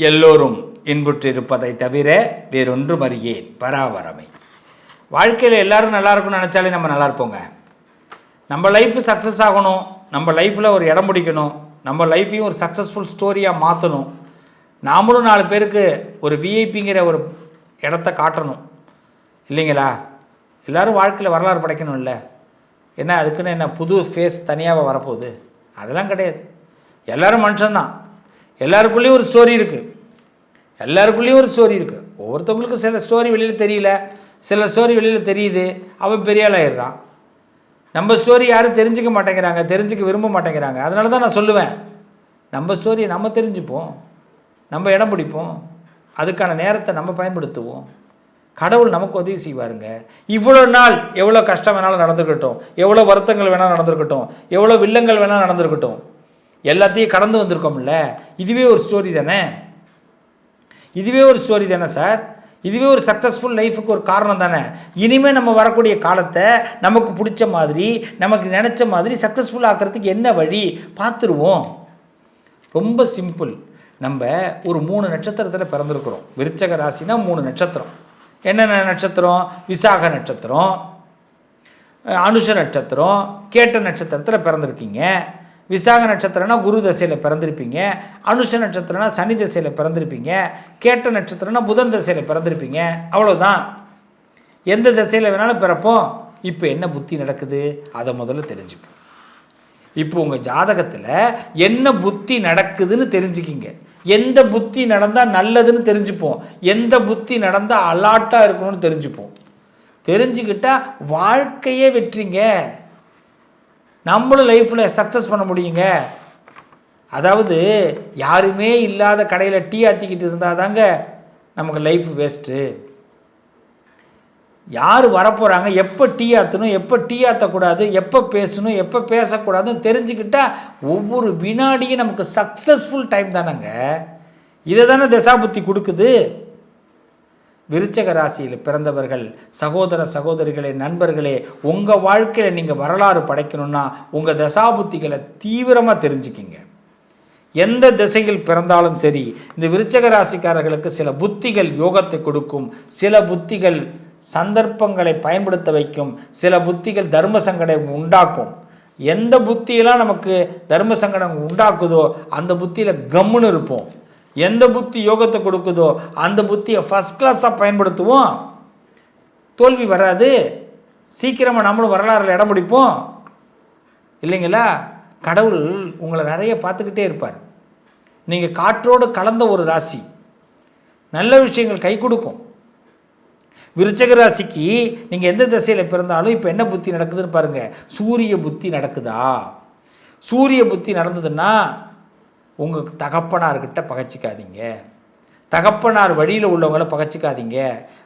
எல்லோரும் இன்புற்றிருப்பதை தவிர வேறொன்றும் அறியேன். பராவரமை வாழ்க்கையில் எல்லோரும் நல்லா இருக்கும்னு நினச்சாலே நம்ம நல்லா இருப்போங்க. நம்ம லைஃப் சக்ஸஸ் ஆகணும். நம்ம லைஃப்பில் ஒரு இடம் பிடிக்கணும். நம்ம லைஃப்பையும் ஒரு சக்ஸஸ்ஃபுல் ஸ்டோரியாக மாற்றணும் நாமளும் நாலு பேருக்கு ஒரு விஐபிங்கிற ஒரு இடத்த காட்டணும். இல்லைங்களா? எல்லாரும் வாழ்க்கையில் வரலாறு படைக்கணும்ல. என்ன அதுக்குன்னு என்ன புது ஃபேஸ் தனியாக வரப்போகுது? அதெல்லாம் கிடையாது. எல்லோரும் மனுஷன்தான். எல்லாருக்குள்ளேயும் ஒரு ஸ்டோரி இருக்குது எல்லாருக்குள்ளேயும் ஒரு ஸ்டோரி இருக்குது ஒவ்வொருத்தவங்களுக்கும் சில ஸ்டோரி வெளியில் தெரியல. சில ஸ்டோரி வெளியில் தெரியுது. அவன் பெரிய ஆள் ஆயிடுறான். நம்ம ஸ்டோரி யாரும் தெரிஞ்சுக்க மாட்டேங்கிறாங்க. தெரிஞ்சுக்க விரும்ப மாட்டேங்கிறாங்க. அதனால தான் நான் சொல்லுவேன். நம்ம ஸ்டோரியை நம்ம தெரிஞ்சுப்போம். நம்ம இடம் பிடிப்போம். அதுக்கான நேரத்தை நம்ம பயன்படுத்துவோம். கடவுள் நமக்கு உதவி செய்வாருங்க. இவ்வளோ நாள் எவ்வளோ கஷ்டம் வேணாலும் நடந்திருக்கட்டும். எவ்வளோ வருத்தங்கள் வேணாலும் நடந்திருக்கட்டும். எவ்வளோ வில்லங்கள் வேணாலும் நடந்திருக்கட்டும். எல்லாத்தையும் கடந்து வந்திருக்கோம்ல. இதுவே ஒரு ஸ்டோரி தானே? இதுவே ஒரு ஸ்டோரி தானே சார் இதுவே ஒரு சக்ஸஸ்ஃபுல் லைஃபுக்கு ஒரு காரணம் தானே? இனிமேல் நம்ம வரக்கூடிய காலத்தை நமக்கு பிடிச்ச மாதிரி நமக்கு நினச்ச மாதிரி சக்ஸஸ்ஃபுல் ஆக்கிறதுக்கு என்ன வழி? பார்த்துருவோம். ரொம்ப சிம்பிள் நம்ம ஒரு மூணு நட்சத்திரத்தில் பிறந்திருக்கிறோம். விருச்சக ராசினா மூணு நட்சத்திரம். என்னென்ன நட்சத்திரம்? விசாக நட்சத்திரம் அனுஷ நட்சத்திரம் கேட்ட நட்சத்திரத்தில் பிறந்திருக்கீங்க. விசாக நட்சத்திரம்னா குரு தசையில் பிறந்திருப்பீங்க அனுஷ நட்சத்திரம்னா சனி தசையில் பிறந்திருப்பீங்க கேட்ட நட்சத்திரம்னா புதன் தசையில் பிறந்திருப்பீங்க. அவ்வளோதான் எந்த திசையில் வேணாலும் பிறப்போம். இப்போ என்ன புத்தி நடக்குது? அதை முதல்ல தெரிஞ்சுப்போம். இப்போ உங்கள் ஜாதகத்தில் என்ன புத்தி நடக்குதுன்னு தெரிஞ்சுக்கிங்க. எந்த புத்தி நடந்தால் நல்லதுன்னு தெரிஞ்சுப்போம். எந்த புத்தி நடந்தால் அலாட்டாக இருக்கணும்னு தெரிஞ்சுப்போம். தெரிஞ்சுக்கிட்டால் வாழ்க்கையே வெற்றிங்க. நம்மளும் லைஃப்பில் சக்ஸஸ் பண்ண முடியுங்க. அதாவது யாருமே இல்லாத கடையில் டீ ஆற்றிக்கிட்டு இருந்தால் தாங்க நமக்கு லைஃப் வேஸ்ட்டு யார் வரப்போகிறாங்க எப்போ டீ ஆற்றணும் எப்போ டீ ஆற்றக்கூடாது எப்போ பேசணும்? எப்போ பேசக்கூடாதுன்னு தெரிஞ்சுக்கிட்டால் ஒவ்வொரு வினாடியும் நமக்கு சக்ஸஸ்ஃபுல் டைம் தானேங்க. இதை தானே தசாபுத்தி கொடுக்குது. விருச்சக ராசியில் பிறந்தவர்கள் சகோதர சகோதரிகளே நண்பர்களே உங்கள் வாழ்க்கையில் நீங்கள் வரலாறு படைக்கணும்னா உங்கள் தசாபுத்திகளை தீவிரமாக தெரிஞ்சுக்கிங்க. எந்த திசையில் பிறந்தாலும் சரி இந்த விருச்சக ராசிக்காரர்களுக்கு சில புத்திகள் யோகத்தை கொடுக்கும் சில புத்திகள் சந்தர்ப்பங்களை பயன்படுத்த வைக்கும் சில புத்திகள் தர்ம சங்கடம் உண்டாக்கும். எந்த புத்தியெல்லாம் நமக்கு தர்ம சங்கடம் உண்டாக்குதோ அந்த புத்தியில் கம்முன்னு இருப்போம். எந்த புத்தி யோகத்தை கொடுக்குதோ அந்த புத்தியை ஃபஸ்ட் கிளாஸாக பயன்படுத்துவோம். தோல்வி வராது. சீக்கிரமாக நம்மளும் வரலாறுல இடம் பிடிப்போம். இல்லைங்களா? கடவுள் உங்களை நிறைய பார்த்துக்கிட்டே இருப்பார். நீங்கள் காற்றோடு கலந்த ஒரு ராசி. நல்ல விஷயங்கள் கை கொடுக்கும். விருச்சக ராசிக்கு நீங்கள் எந்த திசையில் பிறந்தாலும் இப்போ என்ன புத்தி நடக்குதுன்னு பாருங்கள் சூரிய புத்தி நடக்குதா? சூரிய புத்தி நடந்ததுன்னா உங்கள் தகப்பனார்கிட்ட பகச்சிக்காதீங்க. தகப்பனார் வழியில் உள்ளவங்கள பகச்சிக்காதீங்க.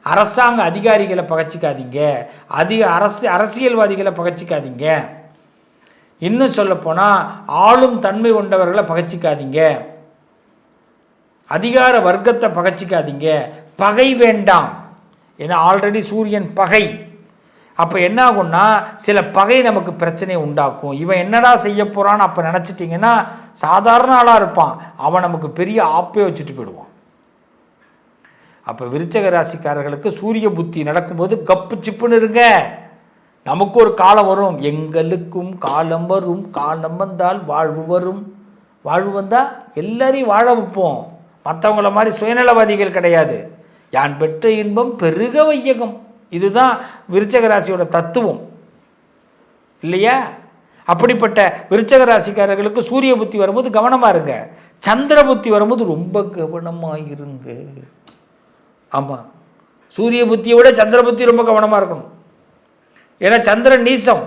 அரசாங்க அதிகாரிகளை பகச்சிக்காதீங்க. அதிக அரசு அரசியல்வாதிகளை பகச்சிக்காதீங்க. இன்னும் சொல்லப்போனால் ஆளும் தன்மை கொண்டவர்களை பகச்சிக்காதீங்க. அதிகார வர்க்கத்தை பகச்சிக்காதீங்க. பகை வேண்டாம். ஏன்னா ஆல்ரெடி சூரியன் பகை. அப்போ என்ன ஆகும்னா சில பகை நமக்கு பிரச்சனையை உண்டாக்கும். இவன் என்னடா செய்ய போகிறான்னு அப்போ நினச்சிட்டிங்கன்னா சாதாரண ஆளாக இருப்பான். அவன் நமக்கு பெரிய ஆப்பே வச்சுட்டு போயிடுவான். அப்போ விருச்சக ராசிக்காரர்களுக்கு சூரிய புத்தி நடக்கும்போது கப்பு சிப்புன்னு இருங்க. நமக்கு ஒரு காலம் வரும். எங்களுக்கும் காலம் வரும். காலம் வந்தால் வாழ்வு வரும். வாழ்வு வந்தால் எல்லாரையும் வாழ வைப்போம். மற்றவங்கள மாதிரி சுயநலவாதிகள் கிடையாது. யான் பெற்ற இன்பம் பெருக வையகம். இதுதான் விருச்சக ராசியோட தத்துவம். இல்லையா? அப்படிப்பட்ட விருச்சக ராசிக்காரர்களுக்கு சூரிய புத்தி வரும்போது கவனமாக இருங்க. சந்திர புத்தி வரும்போது ரொம்ப கவனமாக இருங்க. ஆமாம் சூரிய புத்தியை விட சந்திர புத்தி ரொம்ப கவனமாக இருக்கணும். ஏன்னா சந்திரன் நீசம்.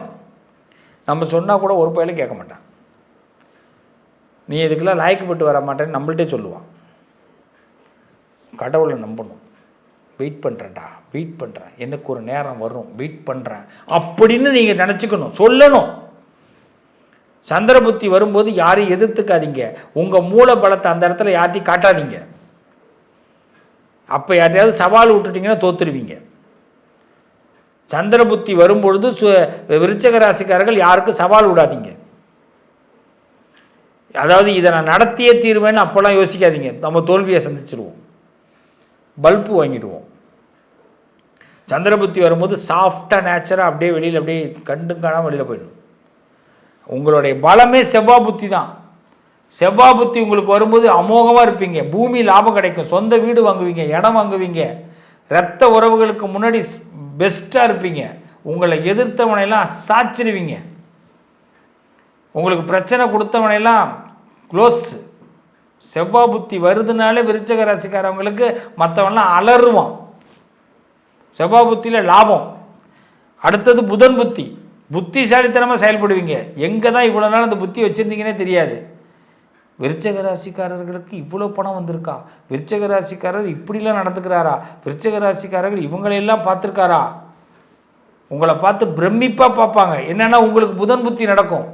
நம்ம சொன்னால் கூட ஒரு பயிலும் கேட்க மாட்டான். நீ இதுக்கெல்லாம் லாய்க்கப்பட்டு வர மாட்டேன்னு நம்மள்ட்டே சொல்லுவான். கடவுளை நம்பணும். வெயிட் பண்ணுறேன்டா வெயிட் பண்ணுறேன் எனக்கு ஒரு நேரம் வரும் வெயிட் பண்ணுறேன் அப்படின்னு நீங்கள் நினச்சிக்கணும் சொல்லணும். சந்திர புத்தி வரும்போது யாரையும் எதிர்த்துக்காதீங்க. உங்கள் மூல பலத்தை அந்த இடத்துல யார்ட்டையும் காட்டாதீங்க. அப்போ யார்ட்டையாவது சவால் விட்டுட்டீங்கன்னா தோத்துருவீங்க. சந்திர புத்தி வரும்பொழுது சு விருச்சக ராசிக்காரர்கள் யாருக்கும் சவால் விடாதீங்க. அதாவது இதை நான் நடத்தியே தீர்வேன்னு அப்போல்லாம் யோசிக்காதீங்க. நம்ம தோல்வியை சந்திச்சிருவோம். பல்பு வாங்கிடுவோம். சந்திரபுத்தி வரும்போது சாஃப்டாக நேச்சராக அப்படியே வெளியில் அப்படியே கண்டு காணாமல் வெளியில் போயிடும் உங்களுடைய பலமே செவ்வாய் புத்தி தான். செவ்வாய் புத்தி உங்களுக்கு வரும்போது அமோகமாக இருப்பீங்க. பூமி லாபம் கிடைக்கும். சொந்த வீடு வாங்குவீங்க இடம் வாங்குவீங்க. இரத்த உறவுகளுக்கு முன்னாடி பெஸ்ட்டாக இருப்பீங்க. உங்களை எதிர்த்தவனையெல்லாம் சாச்சிருவீங்க. உங்களுக்கு பிரச்சனை கொடுத்தவனையெல்லாம் க்ளோஸ் செவ்வாய் புத்தி வருதுனாலே விருச்சக ராசிக்காரவங்களுக்கு மற்றவன்லாம் அலறுவான். செவ்வாய் புத்தியில் லாபம். அடுத்தது புதன் புத்தி. புத்திசாலித்தனமாக செயல்படுவீங்க. எங்கே தான் இவ்வளோ நாள் அந்த புத்தி வச்சுருந்தீங்கன்னே தெரியாது. விருச்சக ராசிக்காரர்களுக்கு இவ்வளோ பணம் வந்திருக்கா? விருச்சக ராசிக்காரர் இப்படிலாம் நடந்துக்கிறாரா? விருச்சக ராசிக்காரர்கள் இவங்களையெல்லாம் பார்த்துருக்காரா? உங்களை பார்த்து பிரமிப்பாக பார்ப்பாங்க. என்னென்னா உங்களுக்கு புதன் புத்தி நடக்கும்.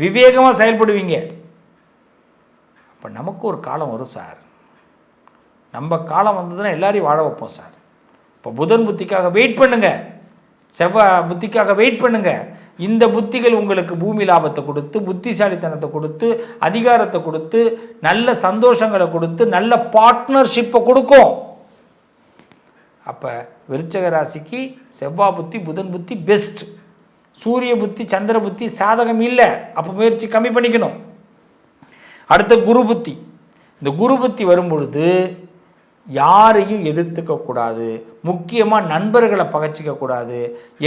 விவேகமாக செயல்படுவீங்க. அப்போ நமக்கு ஒரு காலம் வரும் சார். நம்ம காலம் வந்ததுன்னா எல்லாரையும் வாழ வைப்போம் சார். இப்போ புதன் புத்திக்காக வெயிட் பண்ணுங்கள் செவ்வாய் புத்திக்காக வெயிட் பண்ணுங்க. இந்த புத்திகள் உங்களுக்கு பூமி லாபத்தை கொடுத்து புத்திசாலித்தனத்தை கொடுத்து அதிகாரத்தை கொடுத்து நல்ல சந்தோஷங்களை கொடுத்து நல்ல பார்ட்னர்ஷிப்பை கொடுக்கும். அப்போ விருச்சக ராசிக்கு செவ்வாய் புத்தி புதன் புத்தி பெஸ்ட் சூரிய புத்தி சந்திர புத்தி சாதகம் இல்லை. அப்போ முயற்சி கம்மி பண்ணிக்கணும். அடுத்த குரு புத்தி. இந்த குரு புத்தி வரும் பொழுது யாரையும் எதிர்த்துக்க கூடாது. முக்கியமாக நண்பர்களை பகச்சிக்க கூடாது.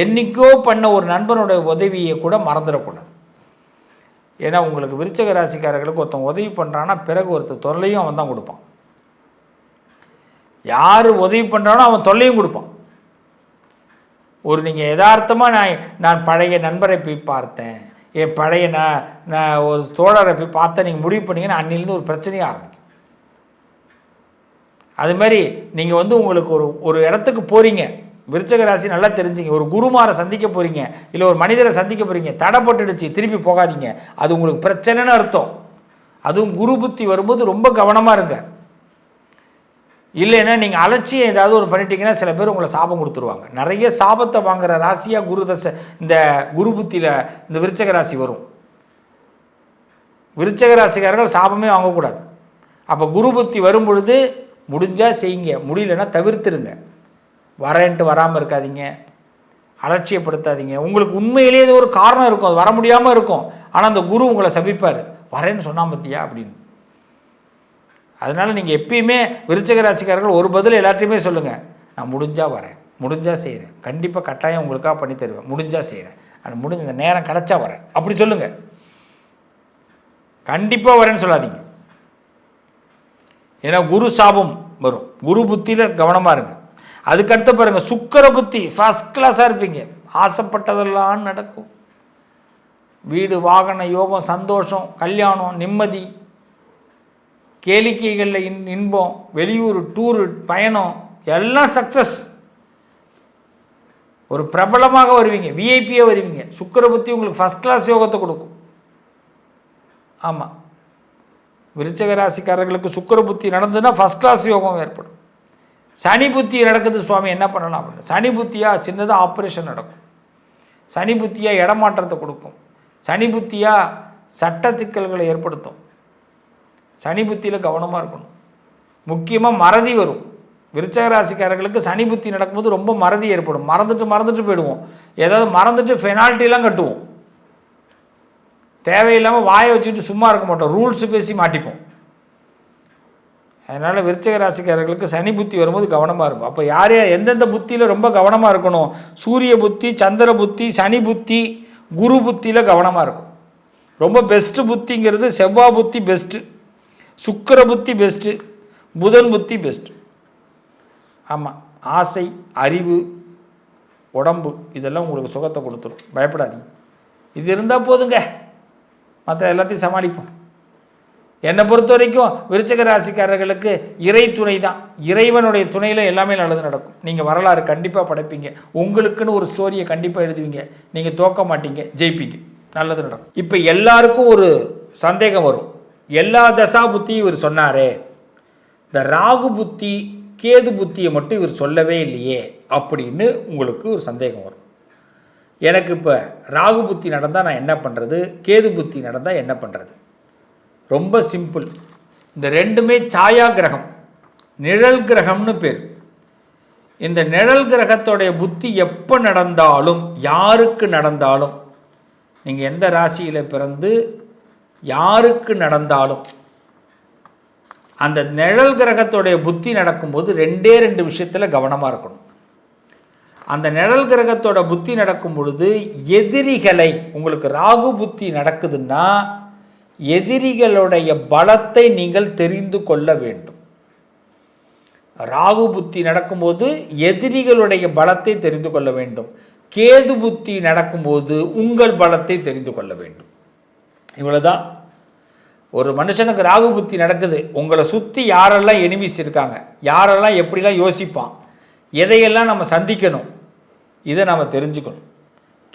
என்னைக்கோ பண்ண ஒரு நண்பனோட உதவியை கூட மறந்துடக்கூடாது. ஏன்னா உங்களுக்கு விருச்சக ராசிக்காரர்களுக்கு ஒருத்தன் உதவி பண்ணுறான்னா பிறகு ஒருத்தர் தொல்லையும் அவன் தான் கொடுப்பான். யார் உதவி பண்ணுறானோ அவன் தொல்லையும் கொடுப்பான். ஒரு நீங்கள் யதார்த்தமாக நான் நான் பழைய நண்பரை போய் பார்த்தேன். என் பழைய நான் நான் ஒரு தோழரை போய் பார்த்தேன். நீங்கள் முடிவு பண்ணீங்கன்னா அன்னிலேருந்து ஒரு பிரச்சனையாக ஆரம்பிக்கும். அது மாதிரி நீங்கள் வந்து உங்களுக்கு ஒரு ஒரு இடத்துக்கு போகிறீங்க விருச்சக ராசி நல்லா தெரிஞ்சுங்க. ஒரு குருமாரை சந்திக்க போகிறீங்க இல்லை ஒரு மனிதரை சந்திக்க போகிறீங்க தடைப்பட்டுடுச்சு. திருப்பி போகாதீங்க. அது உங்களுக்கு பிரச்சனைன்னு அர்த்தம். அதுவும் குரு புத்தி வரும்போது ரொம்ப கவனமாக இருங்க. இல்லைன்னா நீங்கள் அலட்சியம் ஏதாவது ஒரு பண்ணிட்டீங்கன்னா சில பேர் உங்களை சாபம் கொடுத்துருவாங்க. நிறைய சாபத்தை வாங்குற ராசியாக குரு தசை இந்த குரு புத்தியில் இந்த விருச்சக ராசி வரும். விருச்சக ராசிக்காரர்கள் சாபமே வாங்கக்கூடாது. அப்போ குரு புத்தி வரும் பொழுது முடிஞ்சால் செய்யுங்க. முடியலன்னா தவிர்த்துருங்க. வரேன்ட்டு வராமல் இருக்காதீங்க. அலட்சியப்படுத்தாதீங்க. உங்களுக்கு உண்மையிலேயே ஏதோ ஒரு காரணம் இருக்கும். அது வர முடியாமல் இருக்கும். ஆனால் அந்த குரு உங்களை சபிப்பார். வரேன்னு சொன்னால் பத்தியா? அப்படின்னு. அதனால் நீங்கள் எப்பயுமே விருச்சக ராசிக்காரர்கள் ஒரு பதில் எல்லாத்தையுமே சொல்லுங்கள் நான் முடிஞ்சால் வரேன். முடிஞ்சால் செய்கிறேன் கண்டிப்பாக கட்டாயம் உங்களுக்காக பண்ணி தருவேன். முடிஞ்சால் செய்கிறேன் அது முடிஞ்ச நேரம் கிடச்சா வரேன். அப்படி சொல்லுங்கள் கண்டிப்பாக வரேன்னு சொல்லாதீங்க. ஏன்னா குரு சாபம் வரும். குரு புத்தியில் கவனமாக இருங்க. அதுக்கடுத்து பாருங்கள் சுக்கர புத்தி ஃபஸ்ட் கிளாஸாக இருப்பீங்க. ஆசைப்பட்டதெல்லாம் நடக்கும். வீடு வாகன யோகம் சந்தோஷம் கல்யாணம் நிம்மதி கேளிக்கைகளில் இன் இன்பம் வெளியூர் டூரு பயணம் எல்லாம் சக்ஸஸ் ஒரு பிரபலமாக வருவீங்க விஐபியாக வருவீங்க. சுக்கர புத்தி உங்களுக்கு ஃபஸ்ட் கிளாஸ் யோகத்தை கொடுக்கும். ஆமாம் விருச்சக ராசிக்காரர்களுக்கு சுக்கர புத்தி நடந்ததுன்னா ஃபஸ்ட் கிளாஸ் யோகம் ஏற்படும். சனி புத்தி நடக்குது சுவாமி என்ன பண்ணலாம் அப்படின்னு? சனி புத்தியாக சின்னதாக ஆப்ரேஷன் நடக்கும். சனி புத்தியாக இடமாற்றத்தை கொடுக்கும். சனி புத்தியாக சட்ட சிக்கல்களை ஏற்படுத்தும். சனி புத்தியில் கவனமாக இருக்கணும். முக்கியமாக மறதி வரும். விருச்சக ராசிக்காரர்களுக்கு சனி புத்தி நடக்கும்போது ரொம்ப மறதி ஏற்படும். மறந்துட்டு மறந்துட்டு போயிடுவோம். ஏதாவது மறந்துட்டு பெனால்ட்டிலாம் கட்டுவோம். தேவையில்லாமல் வாயை வச்சுக்கிட்டு சும்மா இருக்க மாட்டோம். ரூல்ஸு பேசி மாட்டிப்போம். அதனால் விருச்சக ராசிக்காரர்களுக்கு சனி புத்தி வரும்போது கவனமாக இருக்கும். அப்போ யார் யார் எந்தெந்த புத்தியில் ரொம்ப கவனமாக இருக்கணும்? சூரிய புத்தி சந்திர புத்தி சனி புத்தி குரு புத்தியில் கவனமாக இருக்கும். ரொம்ப பெஸ்ட்டு புத்திங்கிறது செவ்வாய் புத்தி பெஸ்ட்டு சுக்கர புத்தி பெஸ்ட்டு புதன் புத்தி பெஸ்ட்டு ஆமாம் ஆசை அறிவு உடம்பு இதெல்லாம் உங்களுக்கு சுகத்தை கொடுத்துரும். பயப்படாதீங்க. இது இருந்தால் போதுங்க. மற்ற எல்லாத்தையும் சமாளிப்போம். என்னை பொறுத்த வரைக்கும் விருச்சக ராசிக்காரர்களுக்கு இறை துணை தான். இறைவனுடைய துணையில் எல்லாமே நல்லது நடக்கும். நீங்கள் வரலாறு கண்டிப்பாக படைப்பீங்க. உங்களுக்குன்னு ஒரு ஸ்டோரியை கண்டிப்பாக எழுதுவீங்க. நீங்கள் தோக்க மாட்டீங்க ஜெயிப்பீங்க. நல்லது நடக்கும். இப்போ எல்லாருக்கும் ஒரு சந்தேகம் வரும். எல்லா தசா புத்தியும் இவர் சொன்னாரே. இந்த ராகு புத்தி கேது புத்தியை மட்டும் இவர் சொல்லவே இல்லையே அப்படின்னு உங்களுக்கு ஒரு சந்தேகம் வரும். எனக்கு இப்போ ராகு புத்தி நடந்தால் நான் என்ன பண்ணுறது கேது புத்தி நடந்தால் என்ன பண்ணுறது ரொம்ப சிம்பிள். இந்த ரெண்டுமே சாயா கிரகம். நிழல் கிரகம்னு பேர். இந்த நிழல் கிரகத்தோடைய புத்தி எப்போ நடந்தாலும் யாருக்கு நடந்தாலும் நீங்கள் எந்த ராசியில் பிறந்து யாருக்கு நடந்தாலும் அந்த நிழல் கிரகத்தோடைய புத்தி நடக்கும்போது ரெண்டே ரெண்டு விஷயத்தில் கவனமாக இருக்கணும். அந்த நிழல் கிரகத்தோட புத்தி நடக்கும் பொழுது எதிரிகளை உங்களுக்கு ராகு புத்தி நடக்குதுன்னா எதிரிகளுடைய பலத்தை நீங்கள் தெரிந்து கொள்ள வேண்டும். ராகு புத்தி நடக்கும்போது எதிரிகளுடைய பலத்தை தெரிந்து கொள்ள வேண்டும். கேது புத்தி நடக்கும்போது உங்கள் பலத்தை தெரிந்து கொள்ள வேண்டும். இவ்வளோதான் ஒரு மனுஷனுக்கு ராகு புத்தி நடக்குது. உங்களை சுற்றி யாரெல்லாம் எனிமிஸ் இருக்காங்க? யாரெல்லாம் எப்படிலாம் யோசிப்பான்? எதையெல்லாம் நம்ம சந்திக்கணும் இதை நம்ம தெரிஞ்சுக்கணும்.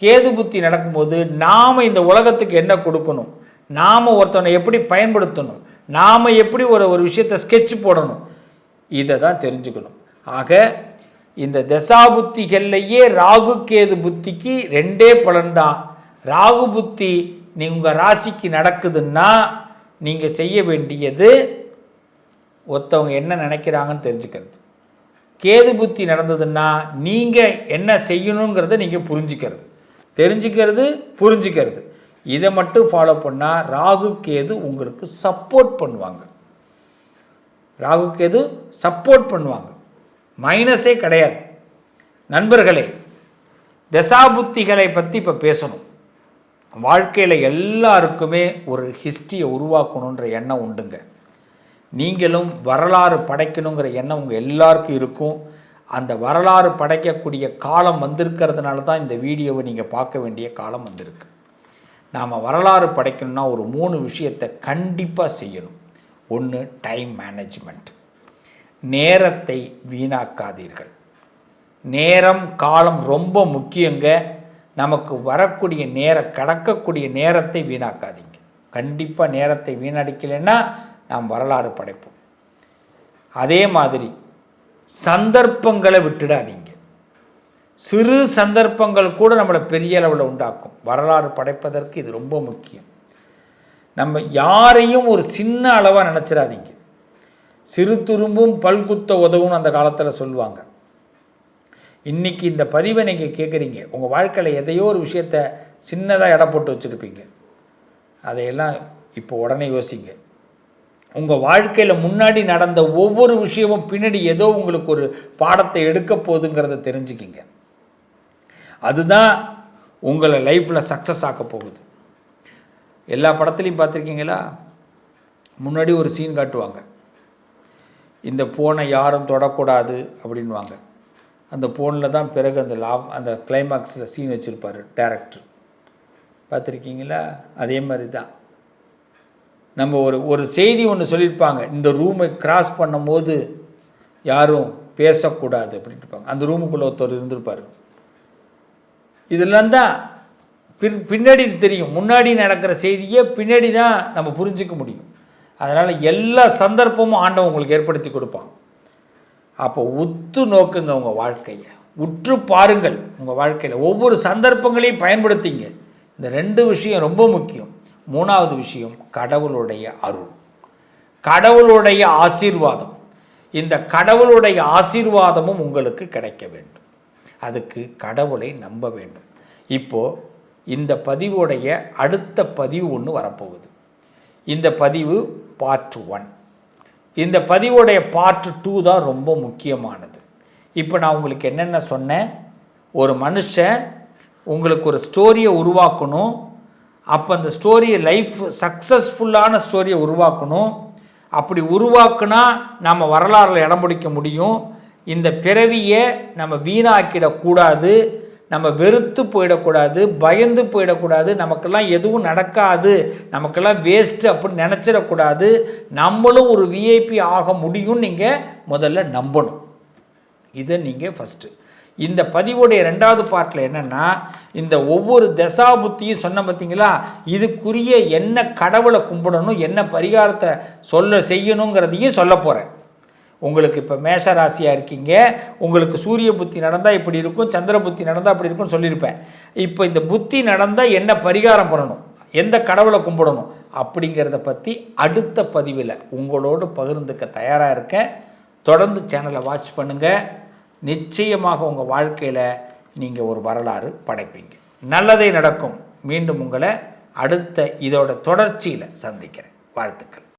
கேது புத்தி நடக்கும்போது நாம் இந்த உலகத்துக்கு என்ன கொடுக்கணும்? நாம் ஒருத்தவனை எப்படி பயன்படுத்தணும்? நாம் எப்படி ஒரு ஒரு விஷயத்தை ஸ்கெட்ச் போடணும்? இதை தான் தெரிஞ்சுக்கணும். ஆக இந்த தசா புத்திகள்லையே ராகு கேது புத்திக்கு ரெண்டே பலன்தான். ராகு புத்தி நீ உங்கள் ராசிக்கு நடக்குதுன்னா நீங்கள் செய்ய வேண்டியது ஒருத்தவங்க என்ன நினைக்கிறாங்கன்னு தெரிஞ்சுக்கிறது. கேது புத்தி நடந்ததுன்னா நீங்கள் என்ன செய்யணுங்கிறத நீங்கள் புரிஞ்சுக்கிறது. தெரிஞ்சுக்கிறது புரிஞ்சுக்கிறது. இதை மட்டும் ஃபாலோ பண்ணால் ராகு கேது உங்களுக்கு சப்போர்ட் பண்ணுவாங்க. ராகு கேது சப்போர்ட் பண்ணுவாங்க. மைனஸே கிடையாது. நண்பர்களே தசாபுத்திகளை பற்றி இப்போ பேசணும். வாழ்க்கையில் எல்லாருக்குமே ஒரு ஹிஸ்ட்ரியை உருவாக்கணுன்ற எண்ணம் உண்டுங்க. நீங்களும் வரலாறு படைக்கணுங்கிற எண்ணம் உங்கள் எல்லாருக்கும் இருக்கும். அந்த வரலாறு படைக்கக்கூடிய காலம் வந்திருக்கிறதுனால தான் இந்த வீடியோவை நீங்கள் பார்க்க வேண்டிய காலம் வந்திருக்கு. நாம் வரலாறு படைக்கணும்னா ஒரு மூணு விஷயத்தை கண்டிப்பாக செய்யணும். ஒன்று டைம் மேனேஜ்மெண்ட் நேரத்தை வீணாக்காதீர்கள். நேரம் காலம் ரொம்ப முக்கியங்க. நமக்கு வரக்கூடிய நேர கடக்கக்கூடிய நேரத்தை வீணாக்காதீங்க. கண்டிப்பாக நேரத்தை வீணடிக்கலைன்னா நாம் வரலாறு படைப்போம். அதே மாதிரி சந்தர்ப்பங்களை விட்டுடாதீங்க. சிறு சந்தர்ப்பங்கள் கூட நம்மளை பெரிய அளவில் உண்டாக்கும். வரலாறு படைப்பதற்கு இது ரொம்ப முக்கியம். நம்ம யாரையும் ஒரு சின்ன அளவாக நினச்சிடாதீங்க. சிறு துரும்பும் பல்குத்த உதவும் அந்த காலத்தில் சொல்லுவாங்க. இன்றைக்கி இந்த பதிவை நீங்கள் கேட்குறீங்க உங்கள் வாழ்க்கையில் எதையோ ஒரு விஷயத்த சின்னதாக எடை போட்டு வச்சுருப்பீங்க. அதையெல்லாம் இப்போ உடனே யோசிங்க. உங்கள் வாழ்க்கையில் முன்னாடி நடந்த ஒவ்வொரு விஷயமும் பின்னாடி ஏதோ உங்களுக்கு ஒரு பாடத்தை எடுக்க போகுதுங்கிறத தெரிஞ்சுக்கிங்க. அதுதான் உங்களை லைஃப்பில் சக்ஸஸ் ஆக்க போகுது. எல்லா படத்துலையும் பார்த்துருக்கீங்களா? முன்னாடி ஒரு சீன் காட்டுவாங்க. இந்த ஃபோனை யாரும் தொடக்கூடாது அப்படின்வாங்க. அந்த ஃபோனில் தான் பிறகு அந்த லா அந்த கிளைமாக்ஸில் சீன் வச்சுருப்பார் டேரக்டர் பார்த்துருக்கீங்களா? அதே மாதிரி தான். நம்ம ஒரு ஒரு செய்தி ஒன்று சொல்லியிருப்பாங்க. இந்த ரூமை கிராஸ் பண்ணும்போது யாரும் பேசக்கூடாது அப்படின்ட்டு இருப்பாங்க அந்த ரூமுக்குள்ளே ஒருத்தர் இருந்திருப்பார். இதெல்லாம் தான் பின் பின்னாடி தெரியும். முன்னாடி நடக்கிற செய்தியை பின்னாடி தான் நம்ம புரிஞ்சிக்க முடியும். அதனால் எல்லா சந்தர்ப்பமும் ஆண்டவன் உங்களுக்கு ஏற்படுத்தி கொடுப்பான். அப்போ உத்து நோக்குங்க உங்கள் வாழ்க்கையை. உற்று பாருங்கள் உங்கள் வாழ்க்கையில். ஒவ்வொரு சந்தர்ப்பங்களையும் பயன்படுத்திங்க. இந்த ரெண்டு விஷயம் ரொம்ப முக்கியம். மூணாவது விஷயம் கடவுளுடைய அருள். கடவுளுடைய ஆசீர்வாதம். இந்த கடவுளுடைய ஆசீர்வாதமும் உங்களுக்கு கிடைக்க வேண்டும். அதுக்கு கடவுளை நம்ப வேண்டும். இப்போது இந்த பதிவுடைய அடுத்த பதிவு ஒன்று வரப்போகுது. இந்த பதிவு பார்ட் ஒன் இந்த பதிவுடைய பார்ட் டூ தான் ரொம்ப முக்கியமானது. இப்போ நான் உங்களுக்கு என்னென்ன சொன்னேன்? ஒரு மனுஷன் உங்களுக்கு ஒரு ஸ்டோரியை உருவாக்கணும். அப்போ அந்த ஸ்டோரியை லைஃப் சக்ஸஸ்ஃபுல்லான ஸ்டோரியை உருவாக்கணும். அப்படி உருவாக்குனா நம்ம வரலாறில் இடம் பிடிக்க முடியும். இந்த பிறவியை நம்ம வீணாக்கிடக்கூடாது நம்ம வெறுத்து போயிடக்கூடாது. பயந்து போயிடக்கூடாது. நமக்கெல்லாம் எதுவும் நடக்காது. நமக்கெல்லாம் வேஸ்ட்டு அப்படின்னு நினச்சிடக்கூடாது. நம்மளும் ஒரு விஐபி ஆக முடியும்னு நீங்கள் முதல்ல நம்பணும். இதை நீங்கள் ஃபஸ்ட்டு இந்த பதிவுடைய ரெண்டாவது பாட்டில் என்னென்னா இந்த ஒவ்வொரு தசா புத்தியும் சொன்ன பார்த்தீங்களா இதுக்குரிய என்ன கடவுளை கும்பிடணும் என்ன பரிகாரத்தை சொல்ல செய்யணுங்கிறதையும் சொல்ல போகிறேன் உங்களுக்கு இப்போ மேஷ ராசியாக இருக்கீங்க உங்களுக்கு சூரிய புத்தி நடந்தால் இப்படி இருக்கும் சந்திர புத்தி நடந்தால் அப்படி இருக்கும்னு சொல்லியிருப்பேன். இப்போ இந்த புத்தி நடந்தால் என்ன பரிகாரம் பண்ணணும் எந்த கடவுளை கும்பிடணும் அப்படிங்கிறத பற்றி அடுத்த பதிவில் உங்களோடு பகிர்ந்துக்க தயாராக இருக்கேன். தொடர்ந்து சேனலை வாட்ச் பண்ணுங்கள் நிச்சயமாக உங்கள் வாழ்க்கையில் நீங்கள் ஒரு வரலாறு படைப்பீங்க. நல்லதே நடக்கும். மீண்டும் உங்களை அடுத்த இதோட தொடர்ச்சியில் சந்திக்கிறேன். வாழ்த்துக்கள்.